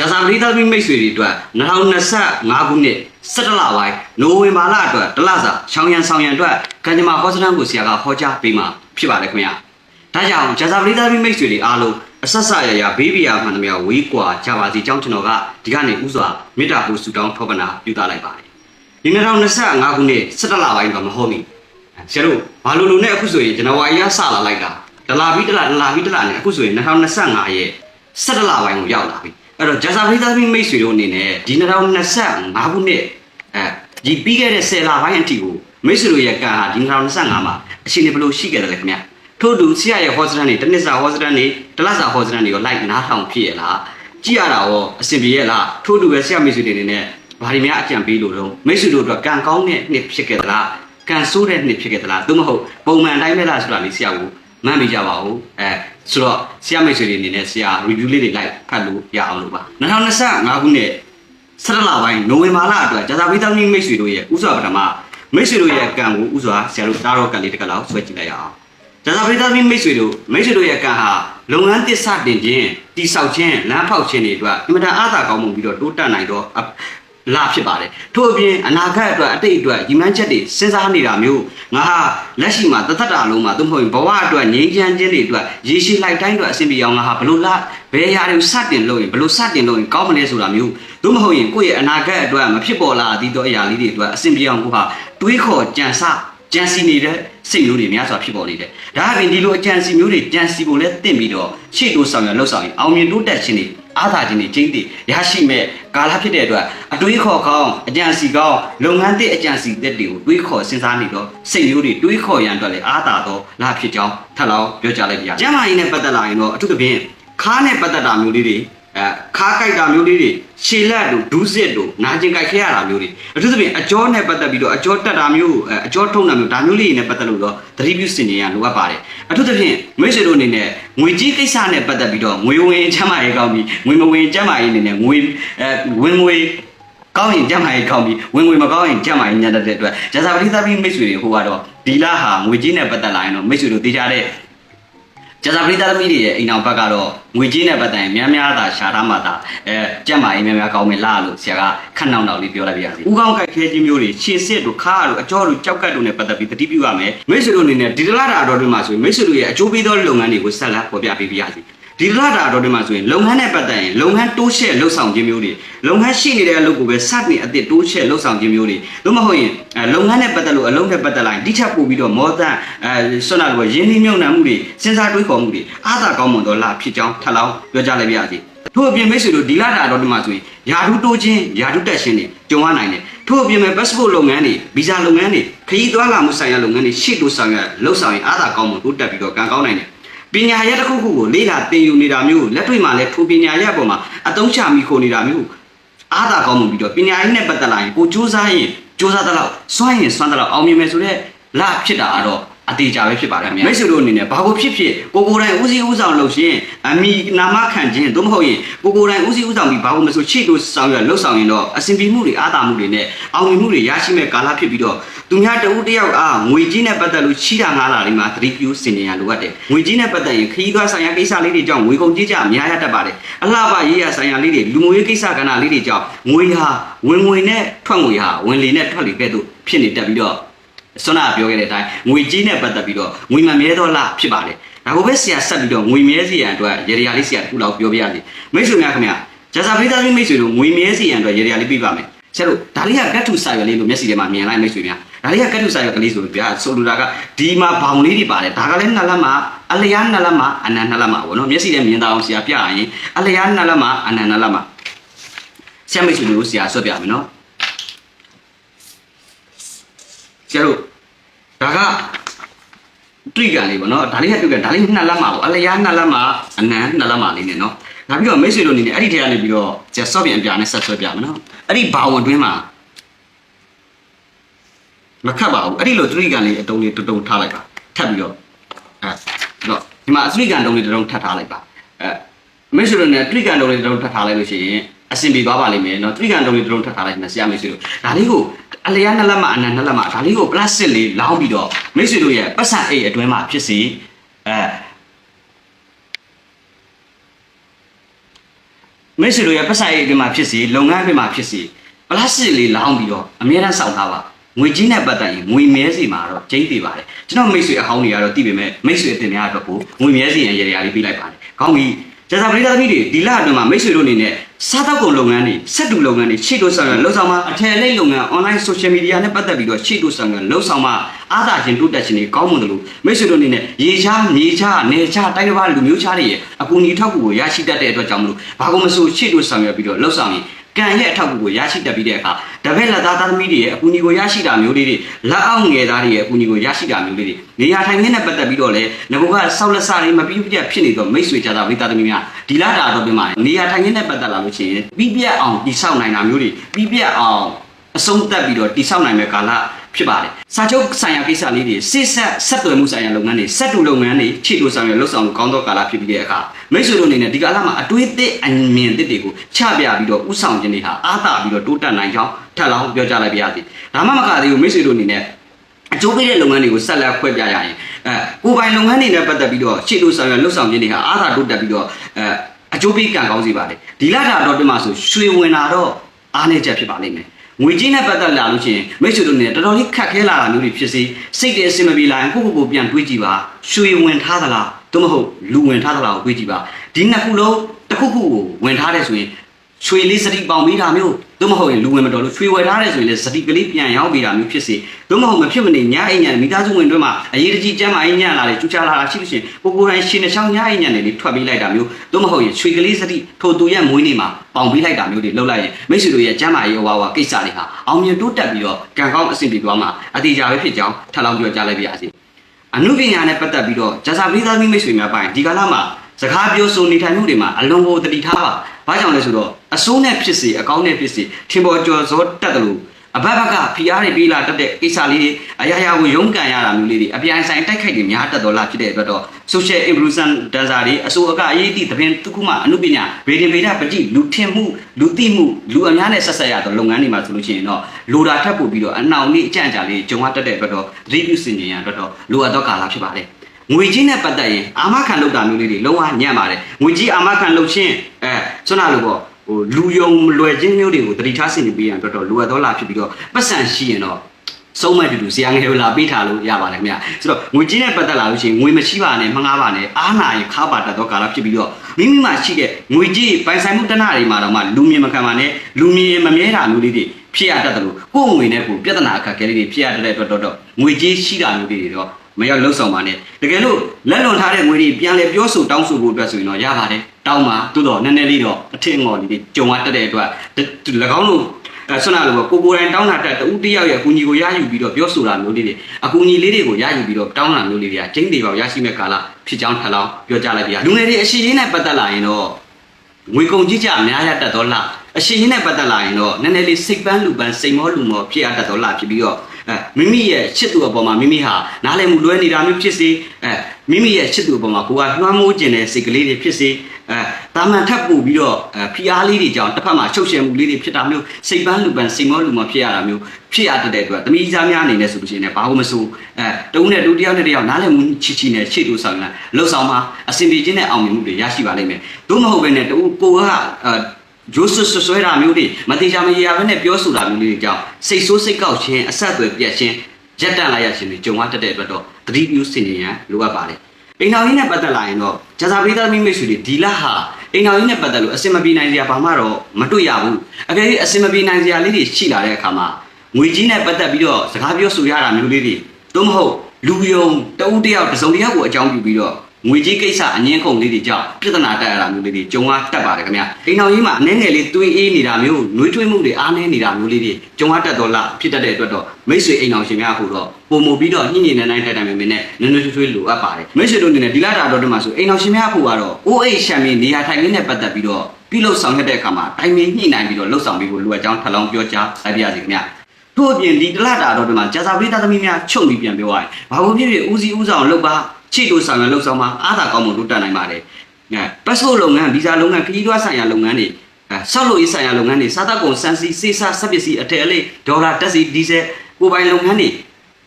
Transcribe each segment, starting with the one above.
ဂျာစာပရိသတ်မိတ်ဆွေတွေအတွက်2025ခုနှစ်17လပိုင်းနိုဝင်ဘာလအတွက်တလစာရှောင်းရန်ဆောင်ရန်အတွက်ကံကြမ္မာဟောစတန်ကိုဆရာကဟောကြားပေးမှာဖြစ်ပါတယ်ခင်ဗျာဒါကြောင့်ဂျာစာပရိသတ်မိတ်ဆွေတွေအားလုံးအဆက်ဆက်ရရဘေးဘီယာမှန်သမျှဝေးကွာကြပါစီကြောင်းကျွန်တော်ကဒီကနေ့ဥစွာမေတ္တာပို့ဆုတောင်းထောပနာပြုသလိုက်ပါတယ်ဒီ2025ခုနှစ်17လပိုင်းတော့မဟုတ်ဘူးဆရာတို့ဘာလို့လို့နဲ့အခုဆိုရင်ဇန်နဝါရီလစလာလိုက်တာဒလာပြီးဒလာဒလာပြီးဒလာနဲ့အခုဆိုရင်2025ရဲ့17လပိုင်းကိုရောက်လာပြီ အဲ့တော့ဂျာစာပရိသတ်မိတ်ဆွေတို့အနေနဲ့ဒီ2025ခုနှစ်အဲဒီပြီးခဲ့တဲ့10လပိုင်းအထိကိုမိတ်ဆွေတို့ရဲ့ကံဟာဒီ2025မှာအချိန်ဘယ်လိုရှိခဲ့တယ်လဲခင်ဗျာထို့တူဆရာရဲ့ဟောစတန်တွေတနစ်စာဟောစတန်တွေတလစာဟောစတန်တွေရောလိုက်နားထောင်ဖြစ်ရလားကြည့်ရတာရောအဆင်ပြေရလားထို့တူပဲဆရာမိတ်ဆွေတွေအနေနဲ့ဘာတွေများအကြံပေးလို့တော့မိတ်ဆွေတို့အတွက်ကံကောင်းတဲ့နှစ်ဖြစ်ခဲ့သလားကံဆိုးတဲ့နှစ်ဖြစ်ခဲ့သလားသို့မဟုတ်ပုံမှန်တိုင်းပဲလားဆိုတာလေးဆရာကို မှတ်မိကြပါဦးအဲဆိုတော့ဆရာမိတ်ဆွေတွေအနေနဲ့ဆရာ review လေးတွေလိုက်ဖတ်လို့ရအောင်လို့ပါ2025ခုနှစ်17လပိုင်းနိုဝင်ဘာလအတွက်ဂျာသာပိတောင်းမိတ်ဆွေတို့ရဲ့ဥစွာပထမမိတ်ဆွေတို့ရဲ့ကံကိုဥစွာဆရာတို့တားတော့ကံလေးတစ်ခါလောက်ဆွဲကြည့်လိုက်ရအောင်ကျန်စာပရိသတ်မိတ်ဆွေတို့မိတ်ဆွေတို့ရဲ့ကံဟာလုပ်ငန်းတစ်စတင်ခြင်းတိဆောက်ခြင်းလမ်းဖောက်ခြင်းတွေအတွက်အင်မတန်အားသာကောင်းမှုပြီးတော့တိုးတက်နိုင်တော့အ လာဖြစ်ပါတယ်ထို့အပြင်အနာဂတ်အတွက်အတိတ်အတွက်ညီမန်းချက်တွေစဉ်းစားနေတာမျိုးငါဟာလက်ရှိမှာတသက်တာလုံးမှာသို့မဟုတ်ရင်ဘဝအတွက်ငြိမ်းချမ်းခြင်းတွေအတွက်ရေရှည်လိုက်တိုင်းအတွက်အဆင်ပြေအောင်ငါဟာဘလို့လားဘယ်အရာတွေကိုစတင်လို့ရင်ဘလို့စတင်လို့ရင်ကောင်းမလဲဆိုတာမျိုးသို့မဟုတ်ရင်ကိုယ့်ရဲ့အနာဂတ်အတွက်မဖြစ်ပေါ်လာသေးသောအရာလေးတွေအတွက်အဆင်ပြေအောင်ကိုဟာတွေးခေါ်ကြံစကြံစီနေတဲ့စိတ်မျိုးတွေများစွာဖြစ်ပေါ်နေတယ်။ဒါအပြင်ဒီလိုအကြံစီမျိုးတွေကြံစီဖို့လဲတင့်ပြီးတော့ရှေ့တိုးဆောင်ရလှုပ်ဆောင်ရင်အောင်မြင်တိုးတက်ခြင်းတွေ အားသာခြင်းတွေကျင်းတည်ရရှိမဲ့ကာလဖြစ်တဲ့အတွက်အတွေးခေါ်ကောင်းအကြံစီကောင်းလုပ်ငန်းသစ်အကြံစီသစ်တွေကိုတွေးခေါ်စဉ်းစားနေတော့စိတ်မျိုးတွေတွေးခေါ်ရန်အတွက်လည်းအားသာတော့လာဖြစ်ကြောင်းထပ်လောင်းပြောကြားလိုက်ပြရ။ကျမ်းမာရေးနဲ့ပတ်သက်လာရင်တော့အထူးသဖြင့်ခါးနဲ့ပတ်သက်တာမျိုးလေးတွေ အဲခါးကြိုက်တာမျိုးလေးတွေခြေလက်တို့ဒူးစစ်တို့နာကျင်ကြိုက်ခဲရတာမျိုးတွေအထူးသဖြင့်အကြောနဲ့ပတ်သက်ပြီးတော့အကြောတက်တာမျိုးအဲအကြောထုံတာမျိုးဒါမျိုးလေးတွေနဲ့ပတ်သက်လို့တော့သတိပြုစင်နေရလိုအပ်ပါတယ်အထူးသဖြင့်မိတ်ဆွေတို့အနေနဲ့ငွေကြီးကိစ္စနဲ့ပတ်သက်ပြီးတော့ငွေဝင်ချမ်းမာရေးကောင်းပြီးငွေမဝင်ချမ်းမာရေးအနေနဲ့ငွေအဲဝင်ငွေကောင်းရင်ကြမ်းမာရေးကောင်းပြီးဝင်ငွေမကောင်းရင်ကြမ်းမာရေးညံ့တဲ့အတွက်ဂျာစာပတိသပိမိတ်ဆွေတွေဟိုကတော့ဒီလဟာငွေကြီးနဲ့ပတ်သက်လာရင်တော့မိတ်ဆွေတို့သိကြတဲ့ ကျန်စာပရိသတ်သမီးတွေရဲ့အိမ်အောင်ဘက်ကတော့ငွေကြေးနဲ့ပတ်သက်ရင်များများသာရှာထားမှသာအဲကြက်မာရေးများများကောင်းမယ်လားလို့ဆရာကခက်နှောင်းတောင်လေးပြောလိုက်ပြရစီ။ဥကောင်းကြိုက်ခဲခြင်းမျိုးတွေရှင်းစစ်တို့ခါတို့အကြောတို့ကြောက်ကတ်တို့နဲ့ပတ်သက်ပြီးတတိပြုရမယ်။မိတ်ဆွေတို့အနေနဲ့ဒီတလားတာတော်တွေမှာဆိုရင်မိတ်ဆွေတို့ရဲ့အကျိုးပေးသောလုပ်ငန်းတွေကိုဆက်လက်ပေါ်ပြပေးပြရစီ။ ဒီတလားတာတော်တွေမှာဆိုရင်လုပ်ငန်းနဲ့ပတ်သက်ရင်လုပ်ငန်းတိုးရှဲ့လှုပ်ဆောင်ခြင်းမျိုးတွေလုပ်ငန်းရှိနေတဲ့အလုပ်ကိုပဲစတင်အသစ်တိုးရှဲ့လှုပ်ဆောင်ခြင်းမျိုးတွေသို့မဟုတ်ရင်အဲလုပ်ငန်းနဲ့ပတ်သက်လို့အလုပ်နဲ့ပတ်သက်လာရင်တိကျပို့ပြီးတော့မောသန်အဲဆွမ်းနာလိုရင်းနှီးမြုပ်နှံမှုတွေစဉ်းစားတွေးခေါ်မှုတွေအားသာကောင်းမွန်တော့လာဖြစ်ကြောင်းထပ်လောင်းပြောကြားလိုက်ပါရစေထို့အပြင်မိတ်ဆွေတို့ဒီလာတာတော်ဒီမှာဆိုရင်ယာထုတိုးခြင်းယာထုတက်ခြင်းတွေကြုံရနိုင်တယ်ထို့အပြင်မဲ့ passport လုပ်ငန်းတွေဗီဇာလုပ်ငန်းတွေခရီးသွားလာမှုဆိုင်ရာလုပ်ငန်းတွေရှေ့တိုးဆောင်ရလှုပ်ဆောင်ရင်အားသာကောင်းမွန်တိုးတက်ပြီးတော့ကံကောင်းနိုင်တယ် ပညာရပ်တစ်ခုခုကိုလေ့လာသင်ယူနေတာမျိုးလက်တွေ့မှာလည်းထိုပညာရပ်ပေါ်မှာအသုံးချမိခိုနေတာမျိုးအားသာကောင်းမှုပြီးတော့ပညာရေးနဲ့ပတ်သက်လာရင်ကိုစူးစမ်းရင်စူးစမ်းသလောက်စွန့်ရင်စွန့်သလောက်အောင်မြင်မယ်ဆိုတော့လဖြစ်တာကတော့အတေချာပဲဖြစ်ပါတယ်မိတ်ဆွေတို့အနေနဲ့ဘာကိုဖြစ်ဖြစ်ကိုကိုယ်တိုင်ဦးစီးဦးဆောင်လုပ်ရှင်အမိနာမခံခြင်းသို့မဟုတ်ရင်ကိုကိုယ်တိုင်ဦးစီးဦးဆောင်ပြီးဘာလို့မဆိုချစ်လို့ဆောင်ရလှုပ်ဆောင်ရင်တော့အစဉ်ပြေမှုတွေအားသာမှုတွေနဲ့အောင်မြင်မှုတွေရရှိမဲ့ကာလဖြစ်ပြီးတော့ သူများတဦးတယောက်အားငွေကြီးနဲ့ပတ်သက်လို့ချီတာငါးလာလေးမှာသတိပြုစင်နေရလိုအပ်တယ်ငွေကြီးနဲ့ပတ်သက်ရင်ခရီးသွားဆိုင်ရာကိစ္စလေးတွေကြောင့်ငွေကုန်ကြေးကြများရတတ်ပါတယ်အလှပရေးရဆိုင်ရာလေးတွေလူမှုရေးကိစ္စကဏ္ဍလေးတွေကြောင့်ငွေဟာဝင်ငွေနဲ့ထွက်ငွေဟာဝင်လေနဲ့ထွက်လေကဲ့သို့ဖြစ်နေတတ်ပြီးတော့ဆွမ်းနာပြောခဲ့တဲ့အတိုင်းငွေကြီးနဲ့ပတ်သက်ပြီးတော့ငွေမမြဲတော့လားဖြစ်ပါတယ်ဒါကိုပဲဆရာဆက်ပြီးတော့ငွေမြဲစီရန်အတွက်ရေရာလေးဆရာတခုလောက်ပြောပြရစီမိတ်ဆွေများခင်ဗျာဂျာစာပရိသတ်မိတ်ဆွေတို့ငွေမြဲစီရန်အတွက်ရေရာလေးပြပါမယ်ဆရာတို့ဒါလေးကကတ်ထူစာရွက်လေးလို့မျက်စိထဲမှာမြင်လိုက်မိတ်ဆွေများ ဒါလေးကကတ်ထူစာရွက်ကလေးဆိုပြီးဗျာဆိုလိုတာကဒီမှာဘောင်လေးတွေပါတယ်ဒါကလည်းနှစ်လက်မှာအလျားနှစ်လက်မှာအနံနှစ်လက်မှာပေါ့နော်မျက်စိထဲမြင်တာအောင်ဆရာပြရရင်အလျားနှစ်လက်မှာအနံနှစ်လက်မှာဆရာမိတ်ဆွေတို့ဆရာဆွတ်ပြမယ်နော်ဆရာတို့ဒါကတွေ့ကြလေးပေါ့နော်ဒါလေးကတွေ့ကြဒါလေးနှစ်လက်မှာပေါ့အလျားနှစ်လက်မှာအနံနှစ်လက်မှာလေးနဲ့နော်ဒါပြီးတော့မိတ်ဆွေတို့အနေနဲ့အဲ့ဒီထဲကနေပြီးတော့ဆရာဆော့ပြန်အပြာနဲ့ဆက်ဆွဲပြမယ်နော်အဲ့ဒီဘာဝင်တွင်းမှာ မခတ်ပါဘူးအဲ့ဒီလိုသတိကံလေးအတုံးလေးတုံတုံထားလိုက်ပါထပ်ပြီးတော့အဲတော့ဒီမှာသတိကံတုံးလေးတုံတုံထပ်ထားလိုက်ပါအဲမေဆွေတို့နဲ့သတိကံတုံးလေးတုံတုံထပ်ထားလိုက်လို့ရှိရင်အဆင်ပြေသွားပါလိမ့်မယ်နော်သတိကံတုံးလေးတုံတုံထပ်ထားလိုက်မယ်ဆရာမေဆွေတို့ဒါလေးကိုအလျားနှစ်လက်မအနံနှစ်လက်မဒါလေးကိုပလတ်စစ်လေးလောင်းပြီးတော့မေဆွေတို့ရဲ့ပတ်စံအိတ်အတွင်းမှာဖြစ်စီအဲမိတ်ဆွေတို့ရဲ့ပတ်စံအိတ်အတွင်းမှာဖြစ်စီလုပ်ငန်းအတွင်းမှာဖြစ်စီပလတ်စစ်လေးလောင်းပြီးတော့အများအားစောင့်ထားပါ ငွေကြီးနဲ့ပတ်သက်ရင်ငွေမဲစီမှာတော့ကျင်းတည်ပါတယ်ကျွန်တော်မိတ်ဆွေအဟောင်းတွေကတော့သိပေမဲ့မိတ်ဆွေအတင်များအတွက်ကိုငွေမဲစီရန်ရရလေးပေးလိုက်ပါတယ်ကောင်းပြီကျန်စာပရိသတ်သမီးတွေဒီလအတွင်းမှာမိတ်ဆွေတို့အနေနဲ့စားတောက်ကုန်လုပ်ငန်းတွေစက်တူလုပ်ငန်းတွေရှေ့တို့ဆောင်ရလှုပ်ဆောင်မှာအထည်လိပ်လုပ်ငန်း online social media နဲ့ပတ်သက်ပြီးတော့ရှေ့တို့ဆောင်ရလှုပ်ဆောင်မှာအားသာခြင်းတိုးတက်ခြင်းတွေကောင်းမွန်တယ်လို့မိတ်ဆွေတို့အနေနဲ့ရေချားမြေချားနယ်ချားတိုင်းတစ်ပါးလူမျိုးချားတွေရဲ့အကူအညီထောက်ကူကိုရရှိတတ်တဲ့အတွက်ကြောင့်မလို့ဘာကုန်မဆိုရှေ့တို့ဆောင်ရပြီးတော့လှုပ်ဆောင်ရင် ကံရဲ့အထောက်အကူကိုရရှိတတ်ပြီးတဲ့အခါတပည့်လက်သားသားသမီးတွေရဲ့အကူအညီကိုရရှိတာမျိုးလေးတွေလက်အောက်ငယ်သားတွေရဲ့အကူအညီကိုရရှိတာမျိုးလေးတွေနေရာထိုင်ခင်းနဲ့ပတ်သက်ပြီးတော့လည်းငဘကဆောက်လက်စတွေမပြီးပြတ်ဖြစ်နေတော့မိတ်ဆွေကြတာဝိသားသမီးများဒီလာတာတော့ပြင်မှာနေရာထိုင်ခင်းနဲ့ပတ်သက်လာလို့ရှိရင်ပြီးပြတ်အောင်တိဆောက်နိုင်တာမျိုးတွေပြီးပြတ်အောင်အဆုံးသတ်ပြီးတော့တိဆောက်နိုင်မဲ့ကာလ ဖြစ်ပါတယ်။စာချုပ်ဆိုင်ရာကိစ္စလေးတွေစစ်ဆက်ဆက်သွယ်မှုဆိုင်ရာလုပ်ငန်းတွေစက်တူလုပ်ငန်းတွေခြေတူဆောင်ရလှုပ်ဆောင်ကောင်းသောကာလဖြစ်ပြီးတဲ့အခါမိတ်ဆွေတို့အနေနဲ့ဒီကာလမှာအတွေးသစ်အမြင်သစ်တွေကိုချပြပြီးတော့ဥဆောင်ခြင်းတွေဟာအားသာပြီးတော့တိုးတက်နိုင်ကြောင်းထပ်လောင်းပြောကြားလိုက်ပါရစေ။ဒါမှမကသေးဘူးမိတ်ဆွေတို့အနေနဲ့အကျိုးပေးတဲ့လုပ်ငန်းတွေကိုဆက်လက်ခွဲပြရရင်အဲကိုယ်ပိုင်လုပ်ငန်းတွေနဲ့ပတ်သက်ပြီးတော့ခြေတူဆောင်ရလှုပ်ဆောင်ခြင်းတွေဟာအားသာတိုးတက်ပြီးတော့အဲအကျိုးပေးကံကောင်းစေပါတယ်။ဒီလတာတော့ဒီမှာဆိုရွှေဝင်လာတော့အားနည်းချက်ဖြစ်ပါလိမ့်မယ်။ ငွေကြီးနဲ့ပတ်သက်လာလို့ရှိရင်မိတ်ဆွေတို့နဲ့တော်တော်လေးခက်ခဲလာတာမျိုးတွေဖြစ်စေစိတ်တဲ့အဆင်မပြေလာရင်ကိုယ့်ကိုယ်ကိုပြန်တွေးကြည့်ပါရွှေဝင်ထားသလားသို့မဟုတ်လူဝင်ထားသလားကိုတွေးကြည့်ပါဒီနှစ်ခုလုံးတစ်ခုခုကိုဝင်ထားတဲ့ဆိုရင် ရွှေလေးစတိပေါင်ပေးတာမျိုးသို့မဟုတ်ရင်လူဝင်မတော်လို့ရွှေဝယ်ထားတဲ့ဆိုရင်လည်းစတိကလေးပြန်ရောက်ပေးတာမျိုးဖြစ်စေသို့မဟုတ်မဖြစ်မနေညအိမ်ညံမိသားစုဝင်တွေမှာအရေးတကြီးကျမ်းမာအိမ်ညံလာတယ်ကျူချလာတာရှိလို့ရှိရင်ကိုကိုယ်တိုင်ရှင်နှချောင်းညအိမ်ညံတွေလေးထွက်ပေးလိုက်တာမျိုးသို့မဟုတ်ရင်ရွှေကလေးစတိထိုသူရဲ့မွေးနေ့မှာပေါင်ပေးလိုက်တာမျိုးတွေလုပ်လိုက်ရင်မိတ်ဆွေတို့ရဲ့ကျမ်းမာရေးဝါဝါကိစ္စတွေဟာအောင်မြင်တိုးတက်ပြီးတော့ကံကောင်းအဆင်ပြေသွားမှာအတိအကျပဲဖြစ်ကြောင်းထပ်လောင်းပြောကြားလိုက်ပါရစေအနုပညာနဲ့ပတ်သက်ပြီးတော့ဂျာစာပရိသတ်မိတ်ဆွေများပိုင်းဒီကာလမှာစကားပြောဆိုနေထိုင်မှုတွေမှာအလွန်ကိုတတိထားပါဘာကြောင့်လဲဆိုတော့ အဆိုးနဲ့ဖြစ်စေအကောင်းနဲ့ဖြစ်စေထင်ပေါ်ကျော်စောတတ်တယ်လို့အဘက်ဘက်ကဖိအားတွေပေးလာတတ်တဲ့ကိစ္စလေးတွေအရာရာကိုရုန်းကန်ရတာမျိုးလေးတွေအပြိုင်ဆိုင်တိုက်ခိုက်တွေများတတ်တော်လားဖြစ်တဲ့အတွက်တော့ social influencer dancer တွေအဆိုအကအရေးအသည့်သဘင်တစ်ခုမှအမှုပညာဗေဒင်ဗေဒပฏิလူထင်မှုလူသိမှုလူအများနဲ့ဆက်ဆက်ရတော့လုပ်ငန်းတွေမှာဆိုလို့ရှိရင်တော့လိုတာထပ်ပို့ပြီးတော့အနှောင်လေးအကြံကြလေးဂျုံရတတ်တဲ့အတွက်တော့သတိပြုစင်ကြင်ရအတွက်တော့လိုအပ်သောကာလဖြစ်ပါတယ်ငွေကြီးနဲ့ပတ်သက်ရင်အာမခံလုပ်တာမျိုးလေးတွေလုံးဝညံ့ပါတယ်ငွေကြီးအာမခံလုပ်ချင်းအဲဆွမ်းနာလို့ပေါ့ ဟိုလူယုံလွယ်ချင်းမျိုးတွေကိုတတိထားစင်နေပေးရအတွက်တော့လိုအပ်သောလာဖြစ်ပြီးတော့ပတ်စံရှိရင်တော့ဆုံးမတူတူဇာငယ်ကိုလာပေးထားလို့ရပါတယ်ခင်ဗျဆိုတော့ငွေကြီးနဲ့ပတ်သက်လာလို့ရှိရင်ငွေမရှိပါနဲ့မငားပါနဲ့အားနာရင်ခါပါတတ်သောကာလဖြစ်ပြီးတော့မိမိမှာရှိတဲ့ငွေကြီးပိုင်ဆိုင်မှုတဏှာတွေမှာတော့မှလူမြင်မခံပါနဲ့လူမြင်မမြဲတာမျိုးလေးတွေဖြစ်ရတတ်တယ်လို့ကိုယ်ငွေနဲ့ကိုယ်ပြဿနာအခက်အခဲလေးတွေဖြစ်ရတတ်တဲ့အတွက်တော့ငွေကြီးရှိတာမျိုးလေးတွေတော့မရောက်လှုပ်ဆောင်ပါနဲ့တကယ်လို့လက်လွန်ထားတဲ့ငွေတွေပြန်လဲပြောဆိုတောင်းဆိုဖို့အတွက်ဆိုရင်တော့ရပါတယ် တောင်းပါသို့တော့နည်းနည်းလေးတော့အထင်ငေါ်လေးတွေကြုံရတတ်တဲ့အတွက်၎င်းတို့အဲဆွမ်းနာလို့ပေါ့ကိုကိုယ်တိုင်တောင်းတာတက်တူတယောက်ရဲ့အကူအညီကိုရယူပြီးတော့ပြောဆိုတာမျိုးလေးတွေအကူအညီလေးတွေကိုရယူပြီးတော့တောင်းတာမျိုးလေးတွေကကျင်းသေးပေါက်ရရှိမဲ့ကာလဖြစ်ကြောင်းထပ်လောင်းပြောကြလိုက်ပြရလူငယ်တွေအရှိရင်းနဲ့ပတ်သက်လာရင်တော့ငွေကုန်ကြီးကြအများရတတ်တော့လားအရှိရင်းနဲ့ပတ်သက်လာရင်တော့နည်းနည်းလေးစိတ်ပန်းလူပန်းစိတ်မောလူမောဖြစ်ရတတ်တော့လားဖြစ်ပြီးတော့အဲမိမိရဲ့ချစ်သူအပေါ်မှာမိမိဟာနားလည်မှုလွဲနေတာမျိုးဖြစ်စေအဲ မိမိရဲ့ချစ်သူအပေါ်မှာကိုယ်ကလွှမ်းမိုးခြင်းတဲ့စိတ်ကလေးတွေဖြစ်စေအဲတာမန်ထပ်ပို့ပြီးတော့အဲဖီအားလေးတွေကြောင့်တစ်ဖက်မှာချုပ်ရှယ်မှုလေးတွေဖြစ်တာမျိုးစိတ်ပန်းလူပန်းစိတ်မောလူမောဖြစ်ရတာမျိုးဖြစ်ရတတ်တဲ့အတွက်သမီးသားများအနေနဲ့ဆိုလို့ရှိရင်လည်းဘာလို့မဆိုအဲတုံးနဲ့တူတယောက်နဲ့တယောက်နားလည်မှုချီချီနဲ့ရှေ့တူဆောင်လာလှုပ်ဆောင်မှာအစဉ်ပြေခြင်းနဲ့အောင်မြင်မှုတွေရရှိပါလိမ့်မယ်သို့မဟုတ်ဘဲနဲ့တူကိုကအဲဂျိုးဆွဆွဆွဲတာမျိုးတွေမတိချာမရေရာပဲနဲ့ပြောဆိုတာမျိုးတွေကြောင့်စိတ်ဆိုးစိတ်ကောက်ခြင်းအဆက်အသွယ်ပြတ်ခြင်းရက်တန့်လိုက်ရခြင်းတွေကြုံရတတ်တဲ့အတွက်တော့သ တိပြုစင်ကြရန်လိုအပ်ပါတယ်အိမ်တော်ကြီးနဲ့ပတ်သက်လာရင်တော့ဂျာဇာပရိသတ်မိမိတ်ဆွေတွေဒီလဟာအိမ်တော်ကြီးနဲ့ပတ်သက်လို့အစင်မပြေနိုင်စရာဘာမှတော့မတွေ့ရဘူးအကယ်၍အစင်မပြေနိုင်စရာလေးတွေရှိလာတဲ့အခါမှာငွေကြီးနဲ့ပတ်သက်ပြီးတော့စကားပြောဆိုရတာမျိုးလေးတွေသို့မဟုတ်လူယုံတဦးတယောက်တစုံတယောက်ကိုအကြောင်းပြုပြီးတော့ ငွေကြီးကိစ္စအငင်းခုန်လေးတွေကြောင့်ပြဿနာတက်ရတာမျိုးလေးတွေကြုံရတတ်ပါတယ်ခင်ဗျအိမ်တော်ကြီးမှာအနှဲငယ်လေးတွေးအေးနေတာမျိုးနှွေးထွေးမှုတွေအားနည်းနေတာမျိုးလေးတွေကြုံရတတ်တော့လားဖြစ်တတ်တဲ့အတွက်တော့မိတ်ဆွေအိမ်တော်ရှင်များဟိုတော့ပုံမူပြီးတော့ညှိညှိနှိုင်းနှိုင်းတိုက်တိုင်မင်းနဲ့နွေးနွေးထွေးထွေးလိုအပ်ပါတယ်မိတ်ဆွေတို့အနေနဲ့ဒီလတာတော့ဒီမှာဆိုအိမ်တော်ရှင်များဟိုကတော့အိုးအိတ်ရှမ်းမင်းနေရာထိုင်ခင်းနဲ့ပတ်သက်ပြီးတော့ပြုလုပ်ဆောင်ရတဲ့အခါမှာတိုင်ပင်ညှိနှိုင်းပြီးတော့လှုပ်ဆောင်ပြီးဖို့လိုအပ်ကြောင်းထပ်လောင်းပြောကြားလိုက်ပါရစေခင်ဗျထို့အပြင်ဒီတလတာတော့ဒီမှာကြာစာပရိသတ်သမီးများချုပ်ပြီးပြန်ပြောရရင်ဘာလို့ဖြစ်ဖြစ်ဦးစီးဦးဆောင်လုပ်ပါ ချစ်တို့ဆောင်ရလှုပ်ဆောင်မှာအားသာကောင်းမှုတို့တက်နိုင်ပါတယ်။အဲပတ်စပို့လုပ်ငန်းဗီဇာလုပ်ငန်းခရီးသွားဆိုင်ရာလုပ်ငန်းတွေအဲဆောက်လုပ်ရေးဆိုင်ရာလုပ်ငန်းတွေစားတောက်ကုန်စမ်းစီစေးစားစက်ပစ္စည်းအထည်အလေးဒေါ်လာတက်စီဒီဇယ်ကိုပိုင်လုပ်ငန်းတွေ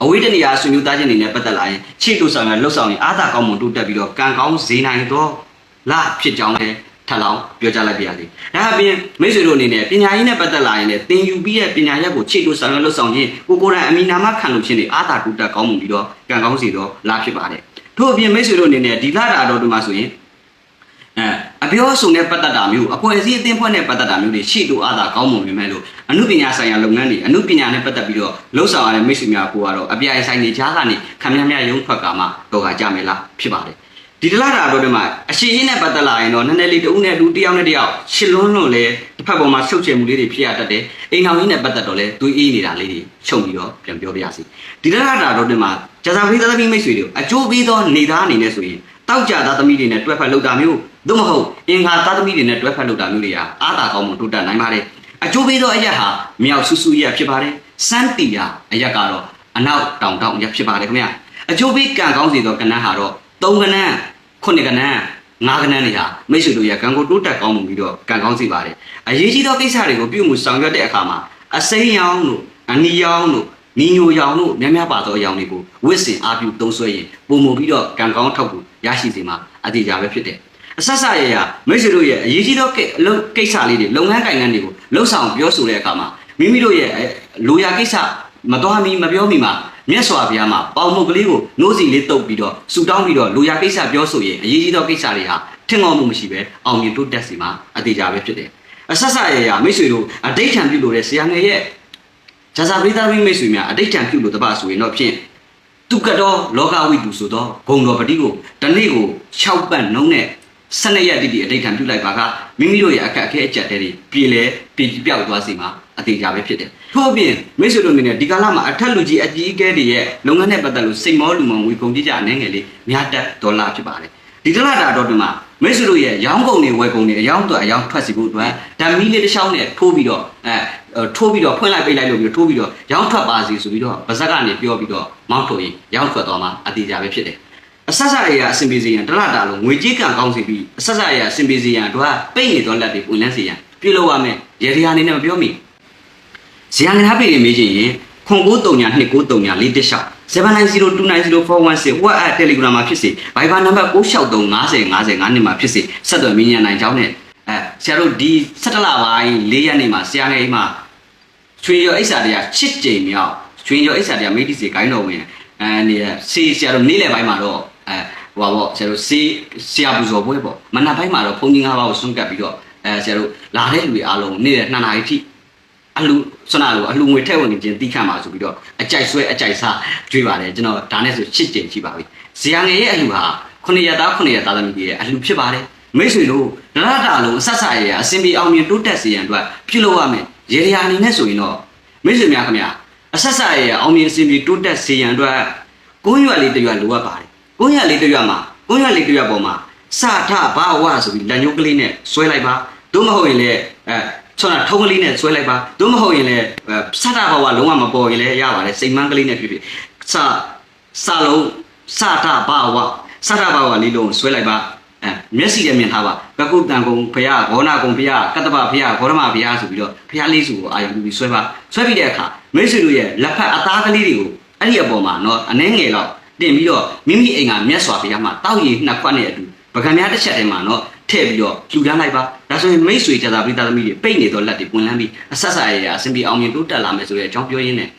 အဝေးတနေရာဆွေမျိုးသားချင်းတွေနဲ့ပတ်သက်လာရင်ချစ်တို့ဆောင်ရလှုပ်ဆောင်ရင်အားသာကောင်းမှုတို့တက်ပြီးတော့ကံကောင်းဈေးနိုင်တော့လာဖြစ်ကြောင်းလဲထပ်လောင်းပြောကြလိုက်ပါရစေ။ဒါအပြင်မိတ်ဆွေတို့အနေနဲ့ပညာရေးနဲ့ပတ်သက်လာရင်လည်းသင်ယူပြီးတဲ့ပညာရပ်ကိုခြေတိုးဆောင်ရွက်လို့ဆောင်ခြင်းကိုကိုယ်တိုင်အမိနာမခံလို့ခြင်းတွေအာသာတူတက်ကောင်းမှုပြီးတော့ကံကောင်းစီတော့လာဖြစ်ပါတယ်။ ထို့အပြင်မိတ်ဆွေတို့အနေနဲ့ဒီလာတာတော်တို့မှာဆိုရင်အဲအပြောအဆိုနဲ့ပတ်သက်တာမျိုးအဖွဲ့အစည်းအသင်းဖွဲ့နဲ့ပတ်သက်တာမျိုးတွေရှိလို့အာသာကောင်းမှုမြင်မဲ့လို့အမှုပညာဆိုင်ရာလုပ်ငန်းတွေအမှုပညာနဲ့ပတ်သက်ပြီးတော့လှုပ်ဆောင်ရတဲ့မိတ်ဆွေများကိုကတော့အပြိုင်ဆိုင်နေကြားကနေခံမြမြရုံးထွက်ကမှတော့ကကြမယ်လားဖြစ်ပါတယ် ဒီတလားတာတော့ဒီမှာအရှိရင်နဲ့ပတ်သက်လာရင်တော့နည်းနည်းလေးတဦးနဲ့လူတစ်ယောက်နဲ့တစ်ယောက်ရှစ်လွန်းလို့လေတစ်ဖက်ပေါ်မှာရှုပ်ချယ်မှုလေးတွေဖြစ်ရတတ်တယ်အိမ်ထောင်ကြီးနဲ့ပတ်သက်တော့လေသူအေးနေတာလေးတွေချုပ်ပြီးတော့ပြန်ပြောပြရစီဒီတလားတာတော့ဒီမှာဂျာဇာပရိသသမီးမိတ်ဆွေတွေအကျိုးပေးသောနေသားအနေနဲ့ဆိုရင်တောက်ကြသားသမီးတွေနဲ့တွဲဖက်လောက်တာမျိုးသို့မဟုတ်အင်္ဂါသားသမီးတွေနဲ့တွဲဖက်လောက်တာမျိုးတွေကအာသာကောင်းမှုတိုးတက်နိုင်ပါတယ်အကျိုးပေးသောအရက်ဟာမြောက်ဆူဆူရက်ဖြစ်ပါတယ်စမ်းတီယာအရက်ကတော့အနောက်တောင်တောင်ရက်ဖြစ်ပါတယ်ခင်ဗျာအကျိုးပေးကံကောင်းစေသောကဏ္ဍဟာတော့သုံးကဏ္ဍ ခုနှစ်ကဏ္ဍငါးကဏ္ဍတွေဟာမိတ်ဆွေတို့ရဲ့ကံကိုတိုးတက်ကောင်းမှုပြီးတော့ကံကောင်းစေပါတယ်အရေးကြီးသောကိစ္စတွေကိုပြုမှုဆောင်ရွက်တဲ့အခါမှာအစိမ်းရောင်တို့အနီရောင်တို့နီညိုရောင်တို့များများပါသောအရောင်တွေကိုဝစ်စင်အားပြုသုံးဆွဲရင်ပုံမူပြီးတော့ကံကောင်းထောက်ကူရရှိစေမှာအတိအကျပဲဖြစ်တယ်အဆက်ဆက်ရရမိတ်ဆွေတို့ရဲ့အရေးကြီးသောကိအလုပ်ကိစ္စလေးတွေလုပ်ငန်းကိုင်ငန်းတွေကိုလှုပ်ဆောင်ပြောဆိုတဲ့အခါမှာမိမိတို့ရဲ့အဲလိုရာကိစ္စမတော်မီမပြောမီမှာ မြတ်စွာဘုရားမှာပေါင်မုတ်ကလေးကိုနိုးစီလေးတုပ်ပြီးတော့ဆူတောင်းပြီးတော့လိုရာကိစ္စပြောဆိုရင်အရေးကြီးသောကိစ္စတွေဟာထင်တော်မှုမရှိပဲအောင်မြင်တိုးတက်စီမှာအတိအကျပဲဖြစ်တယ်အဆက်ဆက်ရရမိတ်ဆွေတို့အတိတ်ထံပြုလို့တဲ့ဆရာငယ်ရဲ့ဇာဇာပရိသတ်မိတ်ဆွေများအတိတ်ထံပြုလို့တပဆိုရင်တော့ဖြင့်သူကတော့လောကဝိတုဆိုတော့ဂုံတော်ပတိကိုတနေ့ကို6ပတ်နှုံးနဲ့12ရက်တိတိအတိတ်ခံပြုလိုက်ပါကမိမိတို့ရဲ့အခက်အခဲအကျက်တွေပြည်လဲပြည်ပြောက်သွားစီမှာ အသေးကြပဲဖြစ်တယ်။ထို့အပြင်မိတ်ဆွေတို့အနေနဲ့ဒီကာလမှာအထက်လူကြီးအကြီးအကဲတွေရဲ့လုပ်ငန်းနဲ့ပတ်သက်လို့စိတ်မောလူမောင်ဝေကုန်ကြည့်ကြအနေငယ်လေးများတက်ဒေါ်လာဖြစ်ပါတယ်။ဒီဒလတာတော့ဒီမှာမိတ်ဆွေတို့ရဲ့ရောင်းကုန်တွေဝယ်ကုန်တွေအယောင်းတော့အယောင်းထွက်စီဖို့အတွက်ဓာမီလေးတစ်ချောင်းနဲ့ထိုးပြီးတော့အဲထိုးပြီးတော့ဖွင့်လိုက်ပိတ်လိုက်လို့ပြီးတော့ထိုးပြီးတော့ရောင်းထွက်ပါစီဆိုပြီးတော့ဗဇက်ကနေပြောပြီးတော့မောင်းထုတ်ရင်ရောင်းထွက်သွားမှာအတိအကျပဲဖြစ်တယ်။အဆက်ဆက်ရရအစင်ပြေစီရန်ဒလတာလုံးငွေကြေးကံကောင်းစီပြီးအဆက်ဆက်ရရအစင်ပြေစီရန်တို့ကပိတ်နေတော့လက်တွေပွင့်လန်းစီရန်ပြုလုပ်ရမယ်ရေဒီယာအနေနဲ့မပြောမိ ဇီယံငါးပေတွေမေးချင်ရင်ခွန်939 293 416 790290416 WhatsApp Telegram မှာဖြစ်စေ Viber နံပါတ်663 50 50 9နှစ်မှာဖြစ်စေဆက်သွယ်မြင်းညံနိုင်ကြောင်းနဲ့အဲဆရာတို့ဒီ17လပိုင်း4ရက်နေ့မှာဆရာငယ်အိမ်မှာချွေရောအိဆာတရား8ကြိမ်မြောက်ချွေရောအိဆာတရားမိတိစီဂိုင်းတော်ဝင်အဲနေစီဆရာတို့နေ့လယ်ပိုင်းမှာတော့အဲဟိုပါပေါ့ဆရာတို့စီဆရာပူဇော်ပွဲပေါ့မနက်ပိုင်းမှာတော့ဘုန်းကြီး၅ပါးကိုဆွန့်ကပ်ပြီးတော့အဲဆရာတို့လာတဲ့လူတွေအားလုံးနေ့လယ်2နာရီထိ အလူဆွနာလိုအလူငွေထည့်ဝင်ခြင်းတိခတ်မှာဆိုပြီးတော့အကြိုက်ဆွဲအကြိုက်စားကြွေးပါတယ်ကျွန်တော်ဒါနဲ့ဆို8ကြိမ်ရှိပါပြီဇရာငယ်ရဲ့အလူဟာ9ရက်သား9ရက်သားသမီးတွေရဲ့အလူဖြစ်ပါတယ်မိတ်ဆွေတို့ဒရတာလုံးအဆက်ဆက်ရရအစင်ပြေအောင်မြင်တိုးတက်စေရန်အတွက်ပြုလုပ်ရမယ်ရေရာအနေနဲ့ဆိုရင်တော့မိတ်ဆွေများခင်ဗျာအဆက်ဆက်ရရအောင်မြင်အစင်ပြေတိုးတက်စေရန်အတွက်ကိုင်းရွက်လေးတစ်ရွက်လိုအပ်ပါတယ်ကိုင်းရွက်လေးတစ်ရွက်မှာကိုင်းရွက်လေးတစ်ရွက်ပေါ်မှာစထဘာဝဆိုပြီးလက်ညှိုးကလေးနဲ့ဆွဲလိုက်ပါတို့မဟုတ်ရင်လည်းအဲ ဆွမ်းထုံးကလေးနဲ့ဆွဲလိုက်ပါတို့မဟုတ်ရင်လည်းစတာဘဝလုံးဝမပေါ်ရင်လည်းရပါတယ်စိတ်မန်းကလေးနဲ့ဖြစ်ဖြစ်စစလုံးစတာဘဝစတာဘဝလေးလုံးဆွဲလိုက်ပါအဲမျက်စိနဲ့မြင်ထားပါကကုတန်ကုံဖရာဂေါနာကုံဖရာကတ္တပဖရာဂေါရမဖရာဆိုပြီးတော့ဖရာလေးစုကိုအာရုံပြုပြီးဆွဲပါဆွဲပြီးတဲ့အခါမိတ်ဆွေတို့ရဲ့လက်ဖက်အသားကလေးတွေကိုအဲ့ဒီအပေါ်မှာနော်အနှဲငယ်တော့တင်ပြီးတော့မိမိအိမ်ကမျက်စွာဖရာမှာတောက်ရည်နှစ်ခွက်နဲ့အတူပကံများတစ်ချက်တည်းမှာနော် ထည့်ပြီးတော့ယူရမ်းလိုက်ပါဒါဆိုရင်မိတ်ဆွေကြတာပိသားသမီးတွေပိတ်နေတော့လက်တွေပွင့်လန်းပြီးအဆက်ဆက်ရရအဆင်ပြေအောင်မြင်တိုးတက်လာမယ်ဆိုတဲ့အကြောင်းပြောရင်းနဲ့